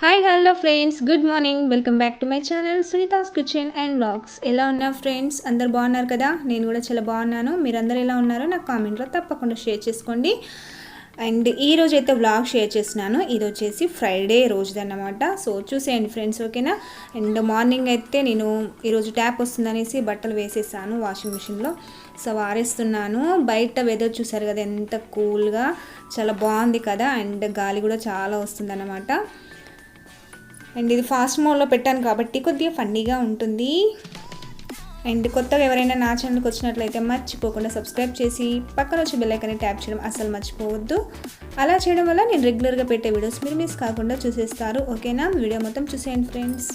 Hi hello friends good morning welcome back to my channel Sunitha's kitchen and vlogs ఎలా ఉన్నా friends అందరు బాగున్నారు కదా? నేను కూడా చాలా బాగున్నాను. మీరందరూ ఎలా ఉన్నారో నాకు కామెంట్లో తప్పకుండా షేర్ చేసుకోండి. అండ్ ఈ రోజు అయితే బ్లాగ్ షేర్ చేస్తున్నాను. ఇది వచ్చేసి ఫ్రైడే రోజుదన్నమాట. సో చూసేయండి ఫ్రెండ్స్ ఓకేనా అండ్ మార్నింగ్ అయితే నేను ఈరోజు ట్యాప్ వస్తుందనేసి బట్టలు వేసేసాను వాషింగ్ మిషన్లో సో ఆరేస్తున్నాను బయట వెదర్ చూసారు కదా ఎంత కూల్గా చాలా బాగుంది కదా? అండ్ గాలి కూడా చాలా వస్తుందన్నమాట. అండ్ ఇది ఫాస్ట్ మోడ్లో పెట్టాను కాబట్టి కొద్దిగా ఫన్నీగా ఉంటుంది. అండ్ కొత్తగా ఎవరైనా నా ఛానల్కి వచ్చినట్లయితే మర్చిపోకుండా సబ్స్క్రైబ్ చేసి పక్కన వచ్చి బెల్లైకన్ని ట్యాప్ చేయడం అసలు మర్చిపోవద్దు. అలా చేయడం వల్ల నేను రెగ్యులర్గా పెట్టే వీడియోస్ మీరు మిస్ కాకుండా చూసేస్తారు. ఓకేనా? వీడియో మొత్తం చూసేయండి ఫ్రెండ్స్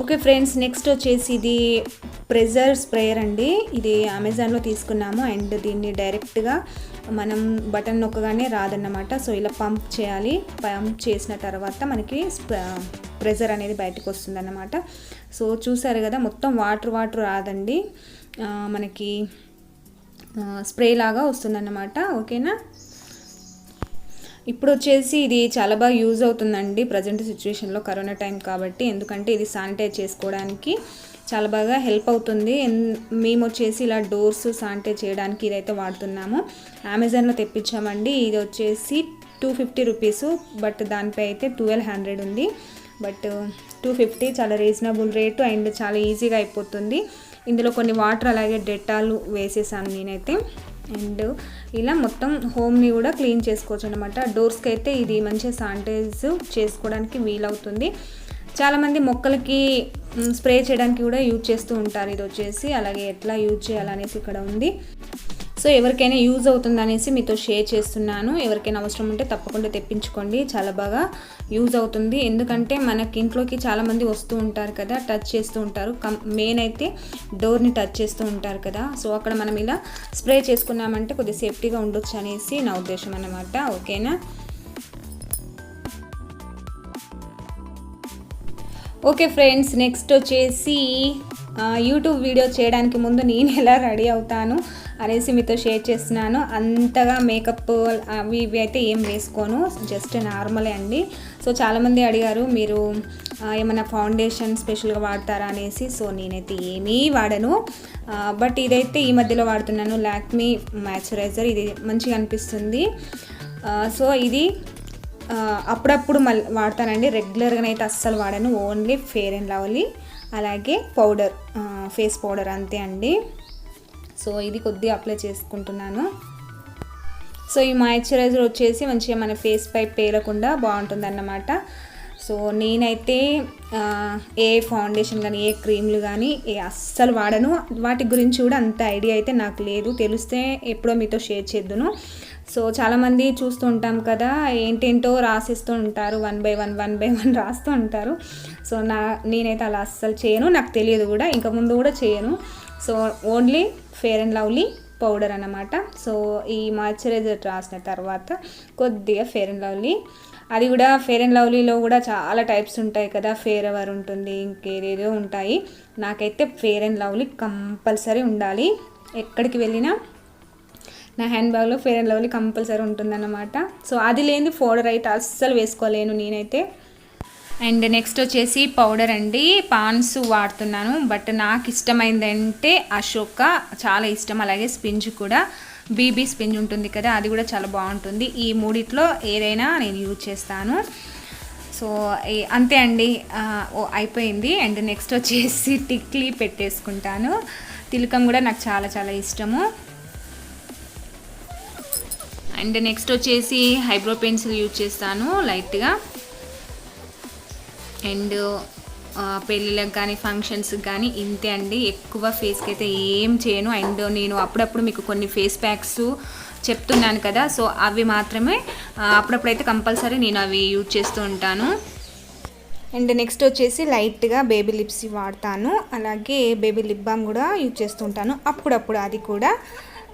ఓకే ఫ్రెండ్స్ నెక్స్ట్ వచ్చేసి ఇది ప్రెజర్ స్ప్రేయర్ అండి. ఇది అమెజాన్లో తీసుకున్నాము. అండ్ దీన్ని డైరెక్ట్గా మనం బటన్ నొక్కగానే రాదన్నమాట. సో ఇలా పంప్ చేయాలి. పంప్ చేసిన తర్వాత మనకి ప్రెజర్ అనేది బయటకు వస్తుందన్నమాట. సో చూసారు కదా మొత్తం వాటర్ వాటర్ రాదండి. మనకి స్ప్రే లాగా వస్తుందన్నమాట. ఓకేనా? ఇప్పుడు వచ్చేసి ఇది చాలా బాగా యూజ్ అవుతుందండి. ప్రజెంట్ సిచ్యువేషన్లో కరోనా టైం కాబట్టి. ఎందుకంటే ఇది శానిటైజ్ చేసుకోవడానికి చాలా బాగా హెల్ప్ అవుతుంది. మేము వచ్చేసి ఇలా డోర్స్ శానిటైజ్ చేయడానికి ఇదైతే వాడుతున్నాము. అమెజాన్లో తెప్పించామండి. ఇది వచ్చేసి టూ ఫిఫ్టీ రూపీస్ బట్ దానిపై అయితే ట్వెల్వ్ హండ్రెడ్ ఉంది. బట్ టూ ఫిఫ్టీ చాలా రీజనబుల్ రేటు అండ్ చాలా ఈజీగా అయిపోతుంది. ఇందులో కొన్ని వాటర్ అలాగే డెట్టాలు వేసేసాను నేనైతే. అండ్ ఇలా మొత్తం హోమ్ని కూడా క్లీన్ చేసుకోవచ్చు అనమాట డోర్స్కి అయితే ఇది మంచిగా శానిటైజ్ చేసుకోవడానికి వీలవుతుంది. చాలామంది మొక్కలకి స్ప్రే చేయడానికి కూడా యూజ్ చేస్తూ ఉంటారు. ఇది వచ్చేసి అలాగే ఎట్లా యూజ్ చేయాలనేసి ఇక్కడ ఉంది. సో ఎవరికైనా యూజ్ అవుతుంది అనేసి మీతో షేర్ చేస్తున్నాను. ఎవరికైనా అవసరం ఉంటే తప్పకుండా తెప్పించుకోండి. చాలా బాగా యూజ్ అవుతుంది. ఎందుకంటే మనకి ఇంట్లోకి చాలామంది వస్తూ ఉంటారు కదా టచ్ చేస్తూ ఉంటారు. కం మెయిన్ అయితే డోర్ని టచ్ చేస్తూ ఉంటారు కదా. సో అక్కడ మనం ఇలా స్ప్రే చేసుకున్నామంటే కొద్దిగా సేఫ్టీగా ఉండొచ్చు అనేసి నా ఉద్దేశం అన్నమాట. ఓకేనా? ఓకే ఫ్రెండ్స్ నెక్స్ట్ వచ్చేసి యూట్యూబ్ వీడియో చేయడానికి ముందు నేను ఎలా రెడీ అవుతాను అనేసి మీతో షేర్ చేస్తున్నాను. అంతగా మేకప్ అవి ఇవి అయితే ఏం వేసుకోను జస్ట్ నార్మలే అండి. సో చాలామంది అడిగారు మీరు ఏమైనా ఫౌండేషన్ స్పెషల్గా వాడతారా అనేసి సో నేనైతే ఏమీ వాడను. బట్ ఇదైతే ఈ మధ్యలో వాడుతున్నాను లాక్మీ మ్యాచురైజర్ ఇది మంచిగా అనిపిస్తుంది. సో ఇది అప్పుడప్పుడు మళ్ళీ వాడతానండి. రెగ్యులర్గా అయితే అస్సలు వాడాను. Only fair and lovely. అలాగే పౌడర్ ఫేస్ పౌడర్ అంతే అండి. సో ఇది కొద్దిగా అప్లై చేసుకుంటున్నాను. సో ఈ మాయిశ్చరైజర్ వచ్చేసి మంచిగా మన ఫేస్ పై పేలకుండా బాగుంటుంది అన్నమాట సో నేనైతే ఏ ఫౌండేషన్ కానీ ఏ క్రీమ్లు కానీ ఏ అస్సలు వాడను. వాటి గురించి కూడా అంత ఐడియా అయితే నాకు లేదు. తెలిస్తే ఎప్పుడో మీతో షేర్ చేద్దును. సో చాలామంది చూస్తూ ఉంటాం కదా ఏంటేంటో రాసిస్తూ ఉంటారు one by one one by one రాస్తూ ఉంటారు. సో నా నేనైతే అలా అస్సలు చేయను నాకు తెలియదు కూడా ఇంకా ముందు కూడా చేయను. So only fair and lovely powder అన్నమాట. సో ఈ మాయిశ్చరైజర్ రాసిన తర్వాత కొద్దిగా ఫేర్ అండ్ లవ్లీ అది కూడా ఫేర్ అండ్ లవ్లీలో కూడా చాలా టైప్స్ ఉంటాయి కదా ఫేర్ ఎవర్ ఉంటుంది ఇంకేదేదో ఉంటాయి. నాకైతే ఫేర్ అండ్ లవ్లీ కంపల్సరీ ఉండాలి. ఎక్కడికి వెళ్ళినా నా హ్యాండ్ బ్యాగ్లో ఫెయిర్ అండ్ లవ్లీ కంపల్సరీ ఉంటుందన్నమాట. సో అది లేని పౌడర్ అయితే అస్సలు వేసుకోలేను నేనైతే. అండ్ నెక్స్ట్ వచ్చేసి పౌడర్ అండి. పాన్స్ వాడుతున్నాను బట్ నాకు ఇష్టమైందంటే అశోక. చాలా ఇష్టం అలాగే స్పింజ్ కూడా. బీబీ స్పింజ్ ఉంటుంది కదా అది కూడా చాలా బాగుంటుంది. ఈ మూడిట్లో ఏదైనా నేను యూజ్ చేస్తాను. సో అంతే అండి. అయిపోయింది. అండ్ నెక్స్ట్ వచ్చేసి టిక్లీ పెట్టేసుకుంటాను. తిలకం కూడా నాకు చాలా చాలా ఇష్టము. అండ్ నెక్స్ట్ వచ్చేసి హైబ్రో పెన్సిల్ యూజ్ చేస్తాను లైట్గా. అండ్ పెళ్ళిళ్ళకి కానీ ఫంక్షన్స్కి కానీ ఇంతే అండి. ఎక్కువ ఫేస్కి అయితే ఏం చేయను. అండ్ నేను అప్పుడప్పుడు మీకు కొన్ని ఫేస్ ప్యాక్స్ చెప్తున్నాను కదా సో అవి మాత్రమే అప్పుడప్పుడైతే కంపల్సరీ నేను అవి యూజ్ చేస్తూ ఉంటాను. అండ్ నెక్స్ట్ వచ్చేసి లైట్గా బేబీ లిప్స్ వాడతాను. అలాగే బేబీ లిప్ బామ్ కూడా యూజ్ చేస్తుంటాను అప్పుడప్పుడు అది కూడా.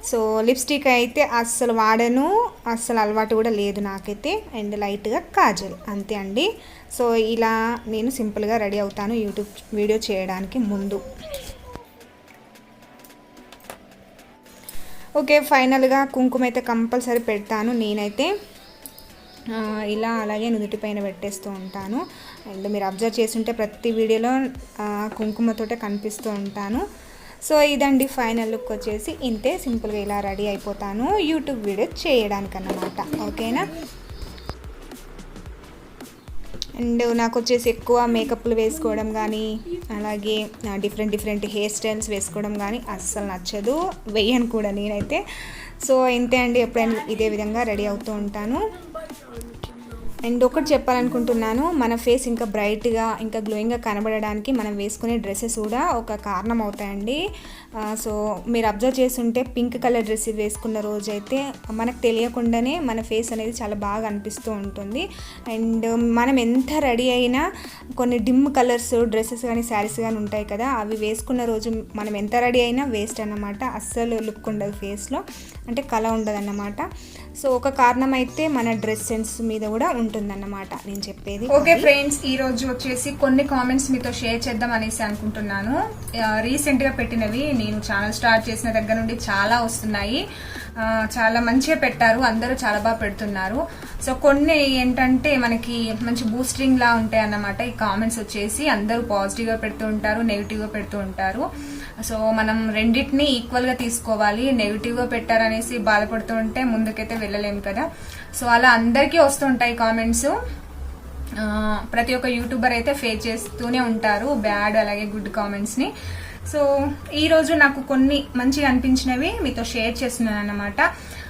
సో లిప్స్టిక్ అయితే అస్సలు వాడను అస్సలు అలవాటు కూడా లేదు నాకైతే. అండ్ లైట్గా కాజల్ అంతే అండి. సో ఇలా నేను సింపుల్గా రెడీ అవుతాను యూట్యూబ్ వీడియో చేయడానికి ముందు. ఓకే ఫైనల్గా కుంకుమ అయితే కంపల్సరీ పెడతాను నేనైతే. ఇలా అలాగే నుదుటి పైన పెట్టేస్తూ ఉంటాను. అండ్ మీరు అబ్జర్వ్ చేస్తుంటే ప్రతి వీడియోలో కుంకుమతోటే కనిపిస్తూ ఉంటాను. సో ఇదండి ఫైనల్ లుక్ వచ్చేసి ఇంతే సింపుల్గా ఇలా రెడీ అయిపోతాను. యూట్యూబ్ వీడియో చేయడానికి అన్నమాట ఓకేనా? అండ్ నాకు వచ్చేసి ఎక్కువ మేకప్లు వేసుకోవడం కానీ అలాగే డిఫరెంట్ డిఫరెంట్ హెయిర్ స్టైల్స్ వేసుకోవడం కానీ అస్సలు నచ్చదు. వేయను కూడా నేనైతే. సో ఇంతే అండి. ఎప్పుడైనా ఇదే విధంగా రెడీ అవుతూ ఉంటాను. అండ్ ఒకటి చెప్పాలనుకుంటున్నాను మన ఫేస్ ఇంకా బ్రైట్గా ఇంకా గ్లోయింగ్గా కనబడడానికి మనం వేసుకునే డ్రెస్సెస్ కూడా ఒక కారణం అవుతాయండి సో మీరు అబ్జర్వ్ చేస్తుంటే పింక్ కలర్ డ్రెస్ వేసుకున్న రోజైతే మనకు తెలియకుండానే మన ఫేస్ అనేది చాలా బాగా అనిపిస్తూ ఉంటుంది. అండ్ మనం ఎంత రెడీ అయినా కొన్ని డిమ్ కలర్స్ డ్రెస్సెస్ కానీ శారీస్ కానీ ఉంటాయి కదా అవి వేసుకున్న రోజు మనం ఎంత రెడీ అయినా వేస్ట్ అన్నమాట. అస్సలు లుక్ ఉండదు ఫేస్లో. అంటే కళ ఉండదు అన్నమాట సో ఒక కారణం అయితే మన డ్రెస్ సెన్స్ మీద కూడా ఉంటుందన్నమాట నేను చెప్పేది. ఓకే ఫ్రెండ్స్ ఈ రోజు వచ్చేసి కొన్ని కామెంట్స్ మీతో షేర్ చేద్దాం అనేసి అనుకుంటున్నాను. రీసెంట్గా పెట్టినవి నేను ఛానల్ స్టార్ట్ చేసిన దగ్గర నుండి చాలా వస్తున్నాయి. చాలా మంచిగా పెట్టారు అందరూ చాలా బాగా పెడుతున్నారు. సో కొన్ని ఏంటంటే మనకి మంచి బూస్టింగ్ లా ఉంటాయి అన్నమాట. ఈ కామెంట్స్ వచ్చేసి అందరూ పాజిటివ్గా పెడుతూ ఉంటారు నెగిటివ్గా పెడుతూ ఉంటారు. సో మనం రెండింటిని ఈక్వల్గా తీసుకోవాలి నెగిటివ్గా పెట్టారనేసి బాధపడుతూ ఉంటే ముందుకైతే వెళ్ళలేము కదా. సో అలా అందరికీ వస్తుంటాయి కామెంట్స్ ప్రతి ఒక్క యూట్యూబర్ అయితే ఫేస్ చేస్తూనే ఉంటారు బ్యాడ్ అలాగే గుడ్ కామెంట్స్ని. సో ఈ రోజు నాకు కొన్ని మంచిగా అనిపించినవి మీతో షేర్ చేస్తున్నాను అన్నమాట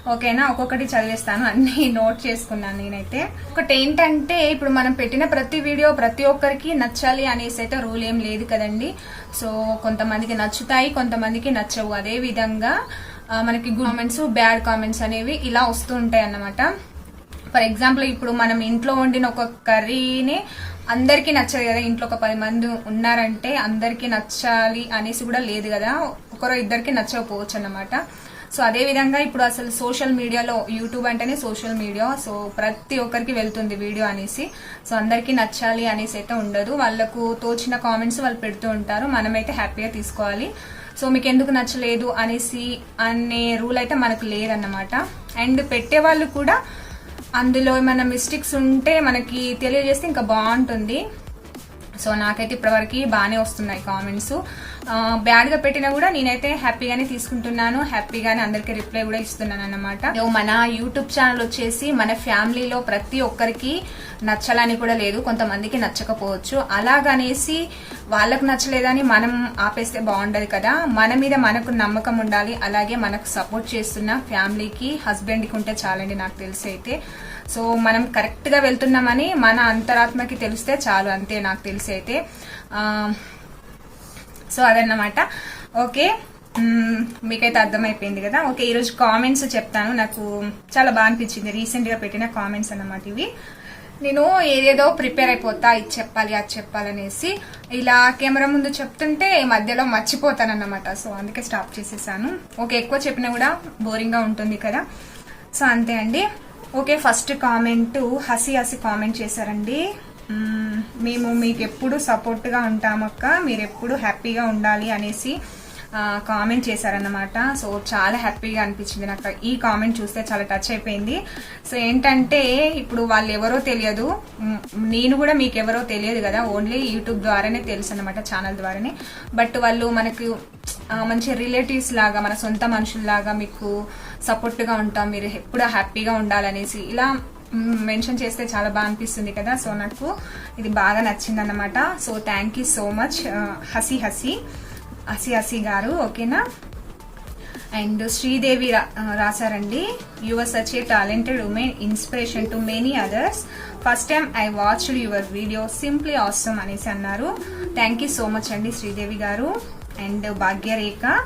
ఓకేనా? ఒక్కొక్కటి చదివేస్తాను అన్ని నోట్ చేసుకున్నాను నేనైతే. ఒకటి ఏంటంటే ఇప్పుడు మనం పెట్టిన ప్రతి వీడియో ప్రతి ఒక్కరికి నచ్చాలి అనేసి అయితే రూల్ ఏం లేదు కదండి. సో కొంతమందికి నచ్చుతాయి కొంతమందికి నచ్చవు. అదే విధంగా మనకి గుడ్ కామెంట్స్ బ్యాడ్ కామెంట్స్ అనేవి ఇలా వస్తూ ఉంటాయి అన్నమాట ఫర్ ఎగ్జాంపుల్ ఇప్పుడు మనం ఇంట్లో వండిన ఒక కర్రీని అందరికీ నచ్చదు కదా ఇంట్లో ఒక పది మంది ఉన్నారంటే అందరికీ నచ్చాలి అనేసి కూడా లేదు కదా ఒకరో ఇద్దరికి నచ్చకపోవచ్చు అన్నమాట. సో అదే విధంగా ఇప్పుడు అసలు సోషల్ మీడియాలో యూట్యూబ్ అంటేనే సోషల్ మీడియా సో ప్రతి ఒక్కరికి వెళ్తుంది వీడియో అనేసి. సో అందరికీ నచ్చాలి అనేసి అయితే ఉండదు. వాళ్ళకు తోచిన కామెంట్స్ వాళ్ళు పెడుతూ ఉంటారు. మనమైతే హ్యాపీగా తీసుకోవాలి. సో మీకు ఎందుకు నచ్చలేదు అనేసి అనే రూల్ అయితే మనకు లేదన్నమాట. అండ్ పెట్టే వాళ్ళు కూడా అందులో ఏమైనా మిస్టేక్స్ ఉంటే మనకి తెలియజేస్తే ఇంకా బాగుంటుంది. సో నాకైతే ఇప్పటివరకు బాగానే వస్తున్నాయి కామెంట్స్. బ్యాడ్గా పెట్టినా కూడా నేనైతే హ్యాపీగానే తీసుకుంటున్నాను. హ్యాపీగానే అందరికి రిప్లై కూడా ఇస్తున్నాను అన్నమాట సో మన యూట్యూబ్ ఛానల్ వచ్చేసి మన ఫ్యామిలీలో ప్రతి ఒక్కరికి నచ్చాలని కూడా లేదు. కొంతమందికి నచ్చకపోవచ్చు. అలాగనేసి వాళ్ళకు నచ్చలేదని మనం ఆపేస్తే బాగుండదు కదా. మన మీద మనకు నమ్మకం ఉండాలి. అలాగే మనకు సపోర్ట్ చేస్తున్న ఫ్యామిలీకి హస్బెండ్కి ఉంటే చాలండి నాకు తెలిసి అయితే సో మనం కరెక్ట్గా వెళ్తున్నామని మన అంతరాత్మకి తెలిస్తే చాలు. అంతే నాకు తెలిసి అయితే ఆ, సో అదన్నమాట. ఓకే. మీకైతే అర్థమైపోయింది కదా? ఓకే ఈరోజు కామెంట్స్ చెప్తాను. నాకు చాలా బాగా అనిపించింది. రీసెంట్గా పెట్టిన కామెంట్స్ అన్నమాట ఇవి. నేను ఏదేదో ప్రిపేర్ అయిపోతా ఇది చెప్పాలి అది చెప్పాలనేసి ఇలా కెమెరా ముందు చెప్తుంటే మధ్యలో మర్చిపోతానన్నమాట. సో అందుకే స్టాప్ చేసేసాను. ఓకే ఎక్కువ చెప్పినా కూడా బోరింగ్గా ఉంటుంది కదా? సో అంతే అండి. Okay first comment Hasi Hasi comment చేశారండి. మేము మీకు ఎప్పుడు సపోర్ట్గా ఉంటామక్క మీరు ఎప్పుడు హ్యాపీగా ఉండాలి అనేసి కామెంట్ చేశారన్నమాట. సో చాలా హ్యాపీగా అనిపించింది నాకు ఈ కామెంట్ చూస్తే చాలా టచ్ అయిపోయింది. సో ఏంటంటే ఇప్పుడు వాళ్ళు ఎవరో తెలియదు నేను కూడా మీకు ఎవరో తెలియదు కదా. ఓన్లీ యూట్యూబ్ ద్వారానే తెలుసు అనమాట ఛానల్ ద్వారానే. బట్ వాళ్ళు మనకు మంచి రిలేటివ్స్ లాగా మన సొంత మనుషుల్లాగా మీకు సపోర్ట్గా ఉంటాం. మీరు ఎప్పుడు హ్యాపీగా ఉండాలనేసి ఇలా మెన్షన్ చేస్తే చాలా బాగా అనిపిస్తుంది కదా. సో నాకు ఇది బాగా నచ్చింది అనమాట so thank you so much Hasi Hasi. Hasi Hasi గారు ఓకేనా అండ్ శ్రీదేవి రా- రాశారండి. Your such a talented women inspiration to many others first time I watched your video simply awesome అనేసి అన్నారు. థ్యాంక్ యూ సో మచ్ అండి శ్రీదేవి గారు. And Bhagyarekha.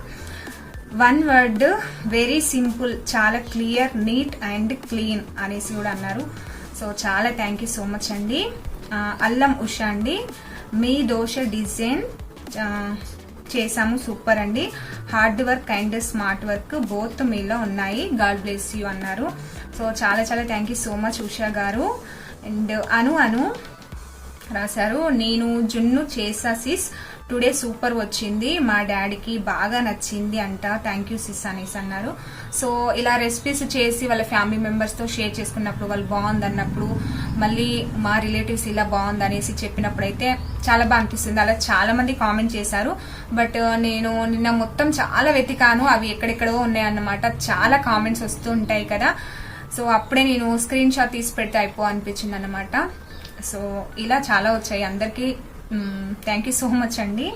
One word very simple చాలా clear neat and clean అనేసి కూడా అన్నారు. So చాలా thank you so much అండి. అల్లం ఉషా అండి. మీ దోశ డిజైన్ చేసాము సూపర్ అండి. Hard work and smart work both మీలో ఉన్నాయి. గాడ్ బ్లెస్ యూ అన్నారు. సో చాలా చాలా thank you so much Usha గారు. అండ్ అను అను రాశారు. నేను జున్ను చేసా సిస్. టుడే సూపర్ వచ్చింది. మా డాడీకి బాగా నచ్చింది అంట. థ్యాంక్ యూ సిస్ అనేసి అన్నారు. సో ఇలా రెసిపీస్ చేసి వాళ్ళ ఫ్యామిలీ మెంబర్స్తో షేర్ చేసుకున్నప్పుడు వాళ్ళు బాగుంది అన్నప్పుడు మళ్ళీ మా రిలేటివ్స్ ఇలా బాగుంది అనేసి చెప్పినప్పుడు అయితే చాలా బాగా అనిపిస్తుంది. అలా చాలా మంది కామెంట్ చేశారు. బట్ uh, నేను నిన్న మొత్తం చాలా వెతికాను. అవి ఎక్కడెక్కడో ఉన్నాయన్నమాట చాలా కామెంట్స్ వస్తూ ఉంటాయి కదా. సో అప్పుడే నేను స్క్రీన్ షాట్ తీసి పెడితే అయిపో అనిపించింది అనమాట సో ఇలా చాలా వచ్చాయి. అందరికీ థ్యాంక్ యూ సో మచ్ అండి.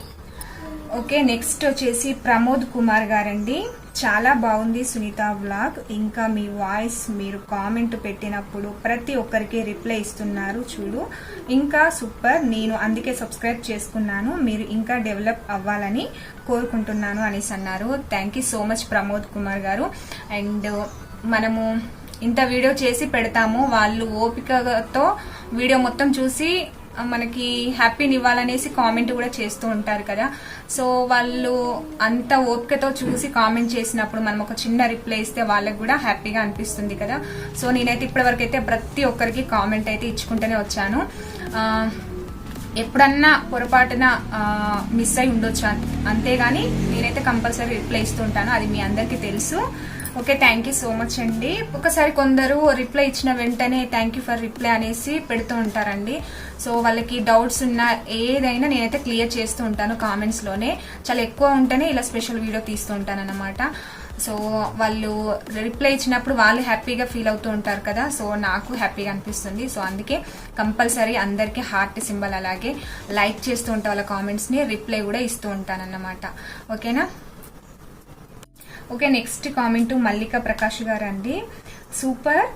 ఓకే నెక్స్ట్ వచ్చేసి ప్రమోద్ కుమార్ గారండి. చాలా బాగుంది సునీత వ్లాగ్ ఇంకా మీ వాయిస్ మీరు కామెంట్ పెట్టినప్పుడు ప్రతి ఒక్కరికి రిప్లై ఇస్తున్నారు చూడు. ఇంకా సూపర్ నేను అందుకే సబ్స్క్రైబ్ చేసుకున్నాను. మీరు ఇంకా డెవలప్ అవ్వాలని కోరుకుంటున్నాను అనేసి అన్నారు. Thank you so much Pramod Kumar గారు. అండ్ మనము ఇంత వీడియో చేసి పెడతాము. వాళ్ళు ఓపికతో వీడియో మొత్తం చూసి మనకి హ్యాపీని ఇవ్వాలనేసి కామెంట్ కూడా చేస్తూ ఉంటారు కదా. సో వాళ్ళు అంత ఓపికతో చూసి కామెంట్ చేసినప్పుడు మనం ఒక చిన్న రిప్లై ఇస్తే వాళ్ళకి కూడా హ్యాపీగా అనిపిస్తుంది కదా. సో నేనైతే ఇప్పటివరకు అయితే ప్రతి ఒక్కరికి కామెంట్ అయితే ఇచ్చుకుంటూనే వచ్చాను. ఎప్పుడన్నా పొరపాటున మిస్ అయి ఉండొచ్చు అంతేగాని నేనైతే కంపల్సరీ రిప్లై ఇస్తూ ఉంటాను. అది మీ అందరికీ తెలుసు. Okay thank you so much అండి. ఒకసారి కొందరు రిప్లై ఇచ్చిన వెంటనే థ్యాంక్ యూ ఫర్ రిప్లై అనేసి పెడుతూ ఉంటారండి. సో వాళ్ళకి డౌట్స్ ఉన్న ఏదైనా నేనైతే క్లియర్ చేస్తూ ఉంటాను కామెంట్స్లోనే చాలా ఎక్కువ ఉంటేనే ఇలా స్పెషల్ వీడియో తీస్తూ ఉంటాను అనమాట సో వాళ్ళు రిప్లై ఇచ్చినప్పుడు వాళ్ళు హ్యాపీగా ఫీల్ అవుతూ ఉంటారు కదా. సో నాకు హ్యాపీగా అనిపిస్తుంది. సో అందుకే కంపల్సరీ అందరికీ హార్ట్ సింబల్ అలాగే లైక్ చేస్తూ ఉంటా వాళ్ళ కామెంట్స్ని రిప్లై కూడా ఇస్తూ ఉంటానన్నమాట. ఓకేనా okay next comment Mallika Prakash గారు అండి సూపర్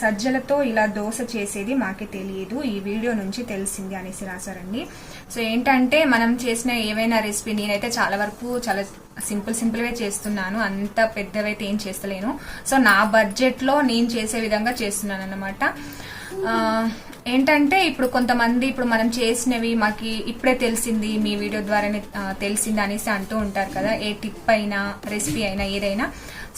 సజ్జలతో ఇలా దోశ చేసేది మాకే తెలియదు ఈ వీడియో నుంచి తెలిసింది అనేసి రాశారండి. సో ఏంటంటే మనం చేసిన ఏవైనా రెసిపీ నేనైతే చాలా వరకు చాలా సింపుల్ సింపుల్గా చేస్తున్నాను అంత పెద్దవైతే ఏం చేస్తలేను. సో నా బడ్జెట్లో నేను చేసే విధంగా చేస్తున్నాను అనమాట ఏంటంటే ఇప్పుడు కొంతమంది ఇప్పుడు మనం చేసినవి మాకు ఇప్పుడే తెలిసింది మీ వీడియో ద్వారానే తెలిసింది అనేసి అంటూ ఉంటారు కదా ఏ టిప్ అయినా రెసిపీ అయినా ఏదైనా.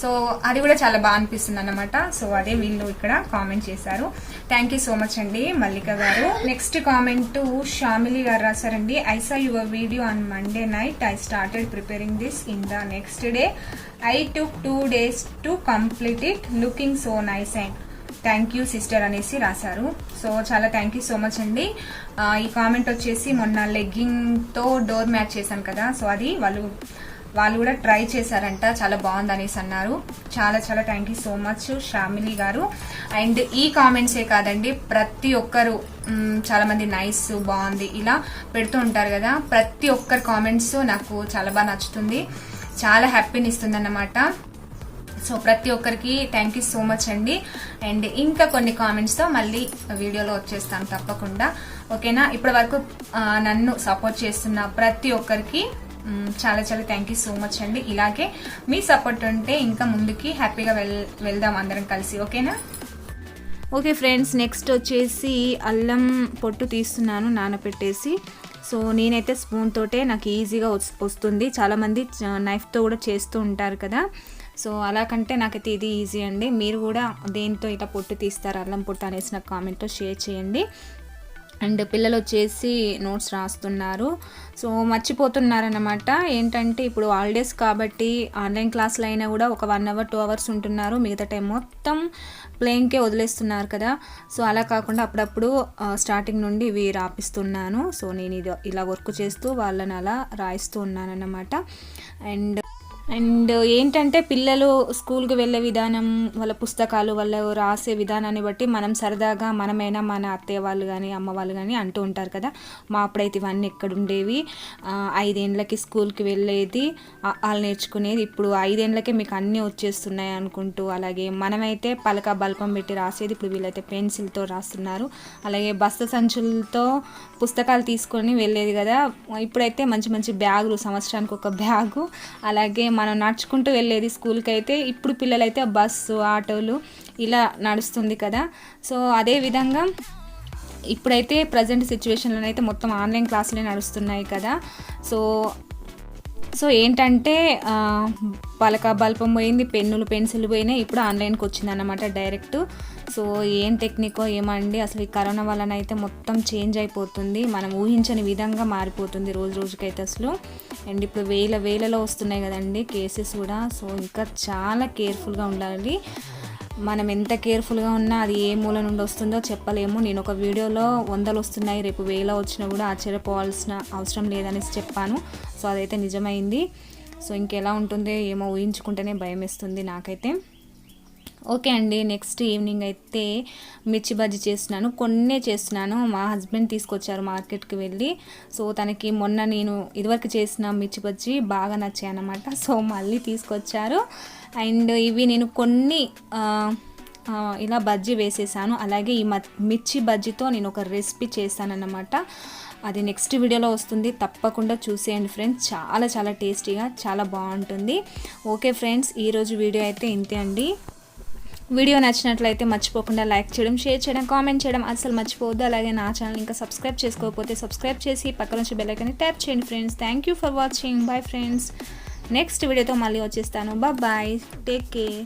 సో అది కూడా చాలా బాగా అనిపిస్తుంది అనమాట సో అదే వీళ్ళు ఇక్కడ కామెంట్ చేశారు. థ్యాంక్ యూ సో మచ్ అండి మల్లిక గారు. నెక్స్ట్ కామెంట్ షామిలి గారు రాశారండి. I saw your video on Monday night I started preparing this in the next day I took two days to complete it looking so nice and thank you sister అనేసి రాశారు. So చాలా thank you so much అండి. ఈ comment వచ్చేసి మొన్న లెగ్గింగ్తో door match చేశాను కదా so అది వాళ్ళు వాళ్ళు కూడా ట్రై చేశారంట చాలా బాగుంది అనేసి అన్నారు. చాలా చాలా thank you so much Shamili గారు. అండ్ ఈ కామెంట్సే కాదండి ప్రతి ఒక్కరు చాలా మంది నైస్ బాగుంది ఇలా పెడుతూ ఉంటారు కదా ప్రతి ఒక్కరి కామెంట్స్ నాకు చాలా బాగా నచ్చుతుంది. చాలా హ్యాపీని ఇస్తుంది అన్నమాట సో ప్రతి ఒక్కరికి థ్యాంక్ యూ సో మచ్ అండి. అండ్ ఇంకా కొన్ని కామెంట్స్తో మళ్ళీ వీడియోలో వచ్చేస్తాను తప్పకుండా. ఓకేనా? ఇప్పటి వరకు నన్ను సపోర్ట్ చేస్తున్న ప్రతి ఒక్కరికి చాలా చాలా థ్యాంక్ యూ సో మచ్ అండి. ఇలాగే మీ సపోర్ట్ ఉంటే ఇంకా ముందుకి హ్యాపీగా వెల్ వెళ్దాం అందరం కలిసి. ఓకేనా? ఓకే ఫ్రెండ్స్ నెక్స్ట్ వచ్చేసి అల్లం పొట్టు తీస్తున్నాను నానబెట్టేసి సో నేనైతే స్పూన్ తోటే నాకు ఈజీగా వస్తుంది. చాలామంది నైఫ్తో కూడా చేస్తూ ఉంటారు కదా. సో అలా కంటే నాకైతే ఇది ఈజీ అండి. మీరు కూడా దేంతో ఇట్లా పొట్టు తీస్తారు అల్లం పొట్టు అనేసి నాకు కామెంట్లో షేర్ చేయండి. అండ్ పిల్లలు వచ్చేసి నోట్స్ రాస్తున్నారు. సో మర్చిపోతున్నారనమాట ఏంటంటే ఇప్పుడు హాలిడేస్ కాబట్టి ఆన్లైన్ క్లాసులు అయినా కూడా ఒక వన్ అవర్ టూ అవర్స్ ఉంటున్నారు. మిగతా టైం మొత్తం ప్లేయింగ్కే వదిలేస్తున్నారు కదా. సో అలా కాకుండా అప్పుడప్పుడు స్టార్టింగ్ నుండి ఇవి రాపిస్తున్నాను. సో నేను ఇది ఇలా వర్క్ చేస్తూ వాళ్ళని అలా రాయిస్తూ ఉన్నాను అన్నమాట అండ్ అండ్ ఏంటంటే పిల్లలు స్కూల్కి వెళ్ళే విధానం వాళ్ళ పుస్తకాలు వాళ్ళు రాసే విధానాన్ని బట్టి మనం సరదాగా మనమైనా మన అత్తయ్య వాళ్ళు కానీ అమ్మ వాళ్ళు కానీ అంటూ ఉంటారు కదా. మా అప్పుడైతే ఇవన్నీ ఎక్కడ ఉండేవి? ఐదేండ్లకి స్కూల్కి వెళ్ళేది వాళ్ళు నేర్చుకునేది ఇప్పుడు ఐదేండ్లకే మీకు అన్నీ వచ్చేస్తున్నాయి అనుకుంటూ అలాగే మనమైతే పలక బల్పం పెట్టి రాసేది ఇప్పుడు వీళ్ళైతే పెన్సిల్తో రాస్తున్నారు. అలాగే బస్త సంచులతో పుస్తకాలు తీసుకొని వెళ్ళేది కదా. ఇప్పుడైతే మంచి మంచి బ్యాగులు సంవత్సరానికి ఒక బ్యాగు అలాగే మనం నడుచుకుంటూ వెళ్ళేది స్కూల్కి అయితే ఇప్పుడు పిల్లలైతే బస్సు ఆటోలు ఇలా నడుస్తుంది కదా. సో అదే విధంగా ఇప్పుడైతే ప్రజెంట్ సిచ్యువేషన్లో అయితే మొత్తం ఆన్లైన్ క్లాసులే నడుస్తున్నాయి కదా. సో సో ఏంటంటే పలక బల్పం పోయింది పెన్నులు పెన్సిల్ పోయినాయి ఇప్పుడు ఆన్లైన్కి వచ్చింది అన్నమాట డైరెక్ట్. సో ఏం టెక్నికో ఏమండి? అసలు ఈ కరోనా వలన అయితే మొత్తం చేంజ్ అయిపోతుంది. మనం ఊహించని విధంగా మారిపోతుంది రోజు రోజుకైతే అసలు. అండ్ ఇప్పుడు వేల వేలలో వస్తున్నాయి కదండి కేసెస్ కూడా. సో ఇంకా చాలా కేర్ఫుల్గా ఉండాలి. మనం ఎంత కేర్ఫుల్గా ఉన్నా అది ఏ మూల నుండి వస్తుందో చెప్పలేము. నేను ఒక వీడియోలో వందలు వస్తున్నాయి. రేపు వేల వచ్చినా కూడా ఆశ్చర్యపోవాల్సిన అవసరం లేదనేసి చెప్పాను. సో అదైతే నిజమైంది. సో ఇంకెలా ఉంటుందో ఏమో ఊహించుకుంటేనే భయం వేస్తుంది నాకైతే. ఓకే అండి నెక్స్ట్ ఈవినింగ్ అయితే మిర్చి బజ్జీ చేస్తున్నాను. కొన్నే చేస్తున్నాను. మా హస్బెండ్ తీసుకొచ్చారు మార్కెట్కి వెళ్ళి. సో తనకి మొన్న నేను ఇదివరకు చేసిన మిర్చి బజ్జీ బాగా నచ్చాయి అనమాట సో మళ్ళీ తీసుకొచ్చారు. అండ్ ఇవి నేను కొన్ని ఇలా బజ్జీ వేసేసాను. అలాగే ఈ మ- మిర్చి బజ్జీతో నేను ఒక రెసిపీ చేశానన్నమాట అది నెక్స్ట్ వీడియోలో వస్తుంది. తప్పకుండా చూసేయండి ఫ్రెండ్స్. చాలా చాలా టేస్టీగా చాలా బాగుంటుంది. ఓకే ఫ్రెండ్స్ ఈరోజు వీడియో అయితే ఇంతే అండి. వీడియో నచ్చినట్లయితే మర్చిపోకుండా లైక్ చేయడం షేర్ చేయడం కామెంట్ చేయడం అసలు మర్చిపోవద్దు. అలాగే నా ఛానల్ ఇంకా సబ్స్క్రైబ్ చేసుకోకపోతే సబ్స్క్రైబ్ చేసి పక్కన నుంచి బెల్లైకని ట్యాప్ చేయండి friends. Thank you for watching bye friends next వీడియోతో మళ్ళీ వచ్చేస్తాను. Bye take care